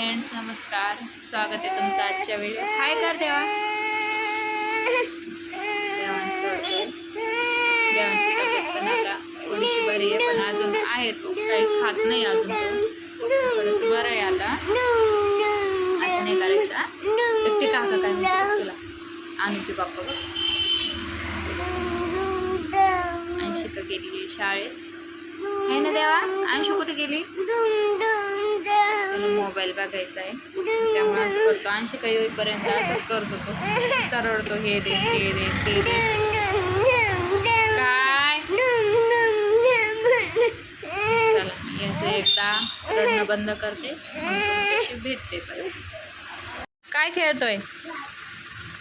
Friends नमस्कार. स्वागत आहे तुमचं आजच्या व्हिडिओ हाय कर देवा देवांची तब्येत पण आता थोडीशी बरी आहे पण अजून आहेच काही खात नाही अजून थोडंसं बरं आहे आता असं नाही करायचं तर ते काका काय म्हणतात तुला अनुची बाप्पा बघ अंशी तर गेली शाळेत? आहे ना देवा? अंशू कुठे गेली? मोबाईल बघायचा आहे. त्यामुळे असं करतो. ऐंशी काही होईपर्यंत असंच करतो तो. सरळतो हे दे ते दे ते दे. काय? चला याचं एकदा रडणं बंद करते. तुमच्याशी भेटते परत. काय खेळतोय?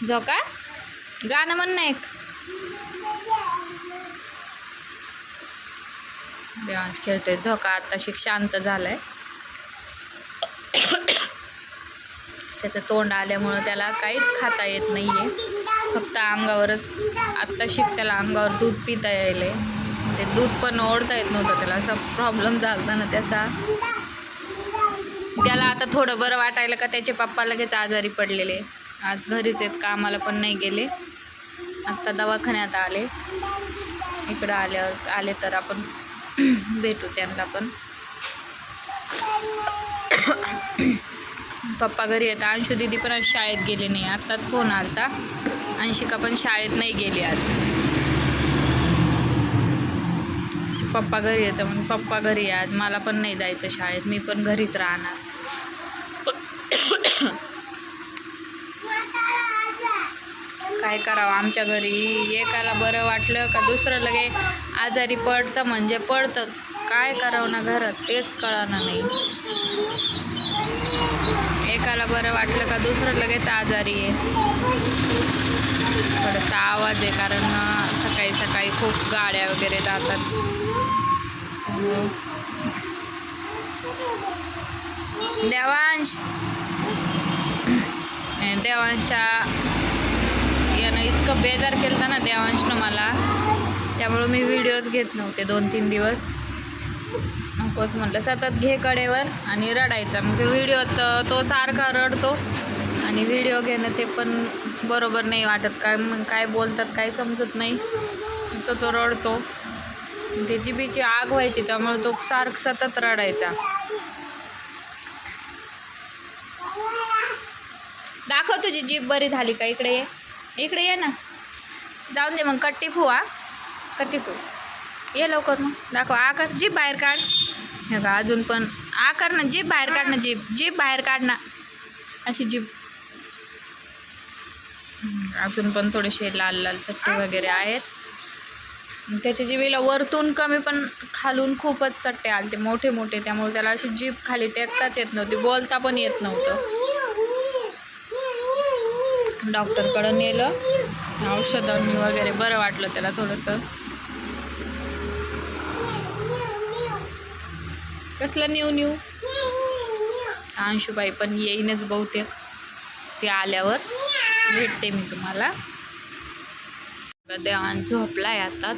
झोका? गाणं म्हण नाही एक. देवांश खेळतोय. झोका आता शिक शांत झालाय. त्याचं तोंड आल्यामुळं त्याला काहीच खाता येत नाही आहे फक्त अंगावरच आत्ता शिक त्याला अंगावर दूध पिता यायले ते दूध पण ओढता येत नव्हतं त्याला असा प्रॉब्लेम झाला ना त्याचा. त्याला आता थोडं बरं वाटायला का त्याचे पप्पा लगेच आजारी पडलेले. आज घरीच आहेत कामाला पण नाही गेले. आत्ता दवाखान्यात आले. इकडं आल्यावर आले तर आपण भेटू त्यांना पण. पप्पा घरी येतात. अंशू दिदी पण आज शाळेत गेली नाही. आत्ताच फोन आलता. अंशिका पण शाळेत नाही गेली आज. पप्पा घरी येतं म्हणून पप्पा घरी आहे आज मला पण नाही जायचं शाळेत. मी पण घरीच राहणार. काय करावं? आमच्या घरी एकाला बरं वाटलं का दुसरं लगे आजारी पडतं म्हणजे पडतंच. काय करावं ना घरात? तेच कळणार नाही. बरं वाटलं का? दुसरं लगेच आजारी आहे. थोडासा आवाज आहे कारण सकाळी सकाळी खूप गाड्या वगैरे जातात. देवांश. आणि यानं इतकं बेजार केलं ना देवांशनं मला. त्यामुळं मी व्हिडिओज घेत नव्हते दोन तीन दिवस. नकोच म्हटलं सतत घे कडेवर आणि रडायचा. मग ते व्हिडिओत तो सारखा रडतो आणि व्हिडिओ घेणं ते पण बरोबर नाही वाटत. काय मग काय बोलतात काय समजत नाही. तो तो रडतो. ते जिबीची आग व्हायची त्यामुळे तो सारख सतत रडायचा. दाखव तुझी जीभ बरी झाली का? इकडे ये. इकडे ये ना. जाऊन दे मग. कट्टी फुवा कट्टी फू. ये लवकर मग. दाखव आ कर बाहेर काढ. हे का अजून पण आ कर ना जीप बाहेर काढ ना जीप जीप बाहेर काढ ना. अशी जीभ. अजून पण थोडेसे लाल लाल चट्टे वगैरे आहेत. त्याच्या जीबीला वरतून कमी पण खालून खूपच चट्टे आले ते मोठे मोठे. त्यामुळे त्याला अशी जीभ खाली टेकताच येत नव्हती बोलता पण येत नव्हतं. डॉक्टरकडं नेलं. औषधांनी वगैरे बरं वाटलं त्याला थोडंसं. कसलं न्यू न्यू? अंशुबाई पण येईनच बहुतेक. ते आल्यावर भेटते मी तुम्हाला. देवान आहे आताच.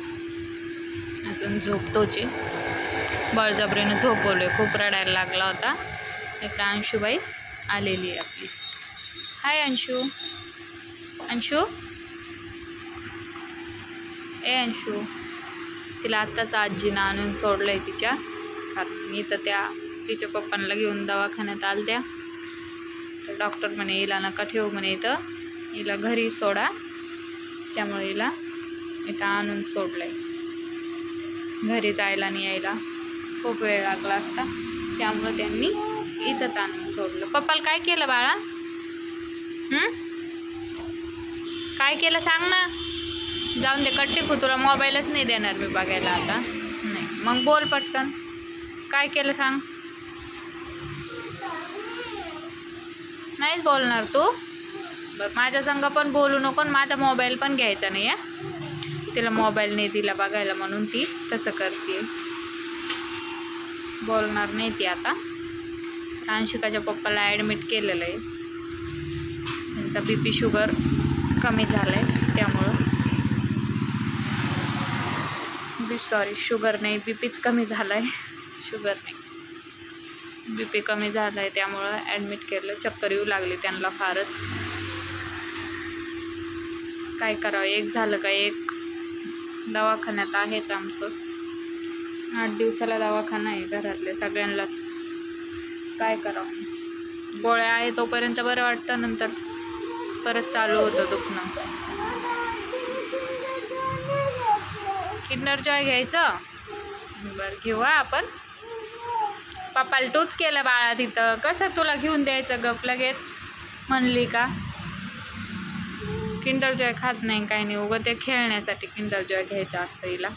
अजून झोपतोचे. बळजबरीनं झोपवलं आहे खूप रडायला लागला होता. इकडं अंशुबाई आलेली आहे आपली. हाय अंशू. अंशू? ए अंशू. तिला आत्ताच आजीनं आणून सोडलं आहे तिच्या. मी तर त्या तिच्या पप्पांना घेऊन दवाखान्यात आल त्या तर डॉक्टर म्हणे हिला नका ठेवू म्हणे इथं. हिला घरी सोडा. त्यामुळे हिला इथं आणून सोडलं आहे घरी जायला आणि यायला खूप वेळ लागला असता. त्यामुळं त्यांनी इथंच आणून सोडलं. पप्पाला काय केलं बाळा? काय केलं सांग ना. जाऊन दे कट्टी फू तुला मोबाईलच नाही देणार मी बघायला आता. नाही. मग बोल पटकन. काय केलं सांग? नाहीच बोलणार तू. बरं माझ्या संग पण बोलू नको आणि माझा मोबाईल पण घ्यायचा नाही आहे तिला मोबाईल नाही दिला बघायला म्हणून ती तसं करते बोलणार नाही ती आता. अंशिकाच्या पप्पाला ॲडमिट केलेलं आहे. त्यांचा बी पी शुगर कमी झालं आहे त्यामुळं बी सॉरी शुगर नाही बी पीच कमी झाला आहे शुगर नाही. बी पी कमी झाला आहे त्यामुळं ॲडमिट केलं. चक्कर येऊ लागली त्यांना फारच. काय करावं? एक झालं का? एक दवाखान्यात आहेच आमचं. आठ दिवसाला दवाखाना आहे घरातल्या सगळ्यांनाच. काय करावं? गोळ्या आहे तोपर्यंत बरं वाटतं नंतर. परत चालू होतं दुखणं. किन्नर जॉय घ्यायचं? बरं घेऊ आपण. पप्पाला तूच केलं बाळा तिथं. कसं तुला घेऊन द्यायचं गप लगेच? म्हणली का? किंडर जॉय खात नाही काही नाही. उगं ते खेळण्यासाठी किंडर जॉय घ्यायचं असतं हिला.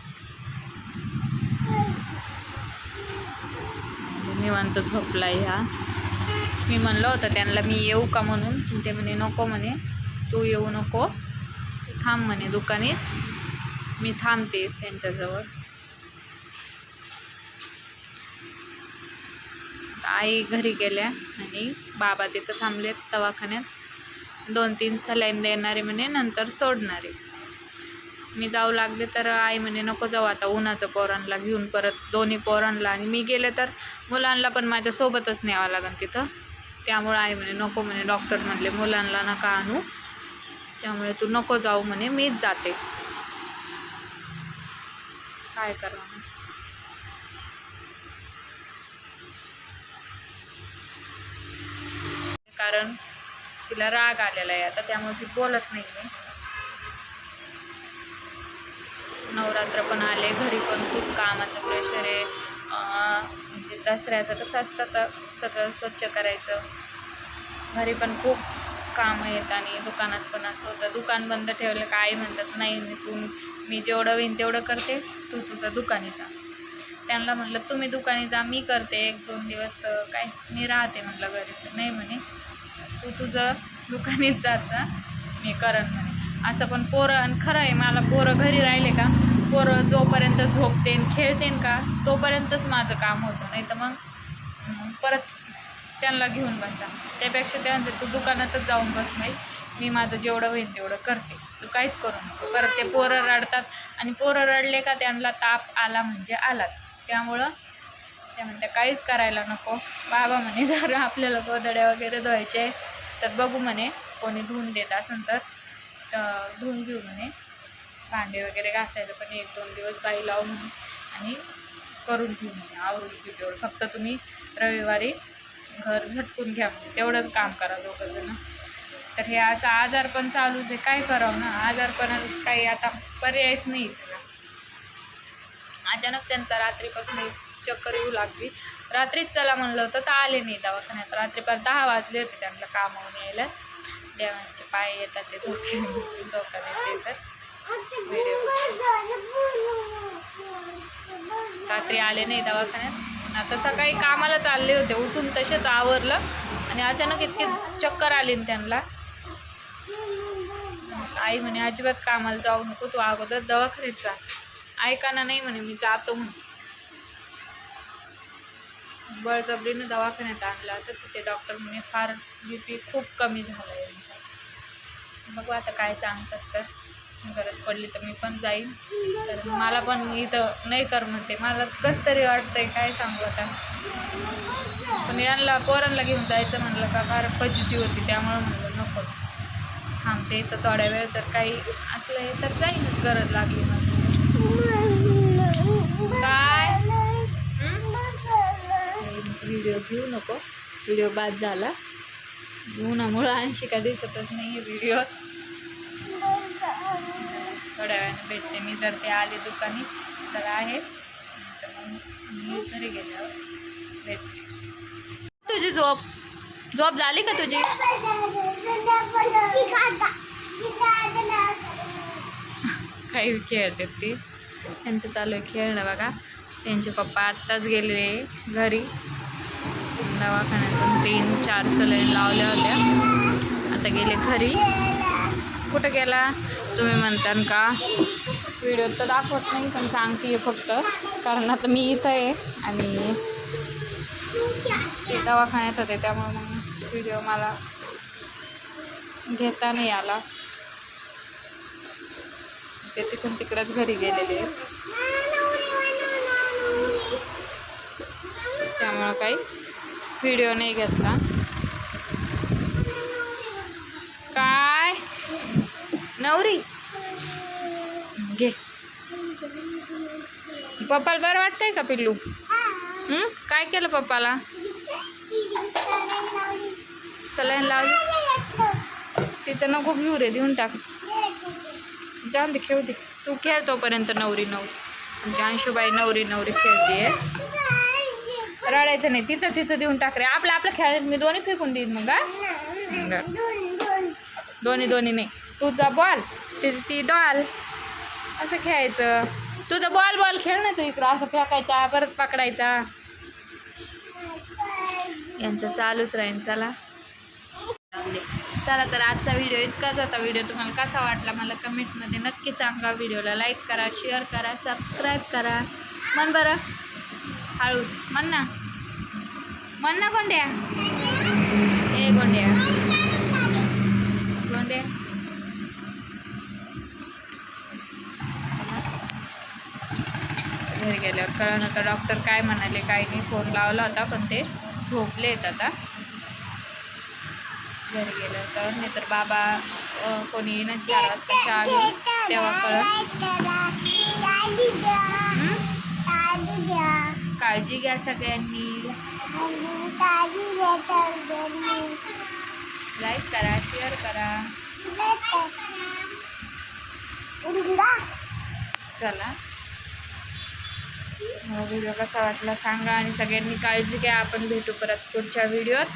निवांत झोपला ह्या मी म्हणलं होतं त्यांना मी येऊ का म्हणून? ते म्हणे नको म्हणे. तू येऊ नको. थांब म्हणे दुकानीच मी थांबतेस त्यांच्याजवळ. आई घरी गेल्या आणि बाबा तिथं थांबलेत दवाखान्यात. दोन तीन सलाईन देणारे म्हणे नंतर सोडणारे. मी जाऊ लागले तर आई म्हणे नको जाऊ आता उन्हाचं पोरांना घेऊन परत दोन्ही पोरांना. आणि मी गेले तर मुलांना पण माझ्यासोबतच न्यावं लागेल तिथं. त्यामुळे आई म्हणे नको म्हणे डॉक्टर म्हणले मुलांना नका आणू. त्यामुळे तू नको जाऊ म्हणे मीच जाते. काय करा कारण तिला राग आलेला आहे आता त्यामुळे ती बोलत नाही आहे नवरात्र पण आले घरी पण खूप कामाचं प्रेशर आहे. म्हणजे दसऱ्याचं कसं असतं तर सगळं स्वच्छ करायचं. घरी पण खूप कामं येत आणि दुकानात पण असं होतं. दुकान बंद ठेवलं का आई म्हणतात नाही मी तू मी जेवढं होईन तेवढं करते तू तुझं दुकानी जा. त्यांना म्हटलं तुम्ही दुकानी जा मी करते एक दोन दिवस काय मी राहते म्हटलं घरी. तर नाही म्हणे. तू तुझं दुकानीत जाता जा मी करन म्हणे. असं पण पोरं आणि खरं आहे मला पोरं घरी राहिले का? पोरं जोपर्यंत झोपतेन खेळतेन का? तोपर्यंतच माझं काम होतं. नाही तर मग परत त्यांना घेऊन बसा. त्यापेक्षा त्यांचं म्हणते तू दुकानातच जाऊन बस नाही मी माझं जेवढं होईल तेवढं करते. तू काहीच करू नको. परत ते पोरं रडतात. आणि पोरं रडले का त्यांना ताप आला म्हणजे आलाच. त्यामुळं त्या म्हणत्या काहीच करायला नको. बाबा म्हणे जर आपल्याला गोदड्या वगैरे धुवायचे तर बघू म्हणे कोणी धुवून देत असेल तर. तर धुवून घेऊ म्हणे. भांडे वगैरे घासायला पण एक दोन दिवस बाई लावू आणि करून घेऊ म्हणे. आवरून घेऊ तेवढं. फक्त तुम्ही रविवारी घर झटकून घ्या म्हणजे तेवढंच काम करा दोघं जण तर हे असं आजार पण चालूच आहे. काय करावं ना? आजारपणा काही आता पर्यायच नाही. त्याला अचानक त्यांचा रात्रीपासून चक्कर येऊ लागली. रात्रीच चला म्हणलं होतं तर आले नाही दवाखान्यात. रात्री पण दहा वाजले होते त्यांना कामावून यायलाच. देवांचे पाय येतात ते झोके झोकाने येतात. तर रात्री आले नाही दवाखान्यात. आता सकाळी कामाला चालले होते उठून तसेच आवरलं. आणि अचानक इतकी चक्कर आली ना त्यांना. आई म्हणे अजिबात कामाला जाऊ नको तू अगोदर दवाखान्यात जा. ऐकाना नाही म्हणे मी जातो म्हणे बळजबरीनं दवाखान्यात आणला तर तिथे डॉक्टर म्हणे फार बी पी खूप कमी झाला आहे यांचा. बघू आता काय सांगतात तर. गरज पडली तर मी पण जाईन. तर मला पण इथं नाही कर म्हणते. मला कसं तरी वाटतंय काय सांगू आता. पण यांना पोरांना घेऊन जायचं म्हणलं का फार फजिती होती त्यामुळं म्हणलं नकोच. थांबते तर थोड्या वेळ जर काही असलं तर जाईनच गरज लागली मला. व्हिडिओ घेऊ नको. व्हिडिओ बाद झाला. उन्हामुळं आणखी का दिसतच नाही व्हिडिओ. थोड्या वेळाने भेटते मी. जर ते आले दुकानी तर आहे. तर मग मी घरी गेल्यावर भेटते. तुझी झोप. झोप झाली का तुझी? काही खेळतात ते. त्यांचं चालू आहे खेळणं बघा. त्यांचे पप्पा आत्ताच गेले घरी. दवाखान्यातून तीन चार सलाईन लावल्या होत्या. आता गेले घरी. कुठं गेला? तुम्ही म्हणता का? व्हिडिओ तर दाखवत नाही पण सांगते फक्त. कारण आता मी इथं आहे आणि ते दवाखान्यात होते त्यामुळे मग व्हिडिओ मला घेता नाही आला. ते तिकडून तिकडंच घरी गेलेले त्यामुळं काही व्हिडिओ नाही घेतला काय? नवरी? घे. पप्पाला बरं वाटतंय का पिल्लू? काय केलं पप्पाला? सलाईन लावली तिथं नको घेऊ रे देऊन टाक. जाऊन दे खेळू दे. तू खेळ तोपर्यंत नवरी नवरी. आमची अंशुबाई नवरी नवरी खेळते रडायचं नाही. तिचं तिचं देऊन टाक रे. आपलं आपलं खेळायत मी दोन्ही फेकून देईन मग हा? दोन्ही दोन्ही नाही. तुझा बॉल तिची ती डॉल. असं खेळायचं. तुझा बॉल बॉल खेळ ना तू इकडं. असं फेकायचा परत पकडायचा. यांचं चालूच राहील चला. चला तर आजचा व्हिडिओ इतकाच होता. व्हिडिओ तुम्हाला कसा वाटला मला कमेंटमध्ये नक्की सांगा. व्हिडिओला लाईक करा शेअर करा सबस्क्राईब करा. म्हण बरं. हळूच. म्हण ना म्हण ना गोंड्या. ए गोंड्या. गोंड्या. घरी गेल्यावर कळलं होतं डॉक्टर काय म्हणाले काय नाही. फोन लावला होता पण ते झोपले आहेत आता. घरी गेल्यावर कळलं नाही तर बाबा कोणी येईन चार वाजता चहा घेऊन तेव्हा कळत काळजी घ्या सगळ्यांनी. लाईक करा शेअर करा. चला. व्हिडिओ कसा वाटला सांगा आणि सगळ्यांनी काळजी घ्या. आपण भेटू परत पुढच्या व्हिडिओत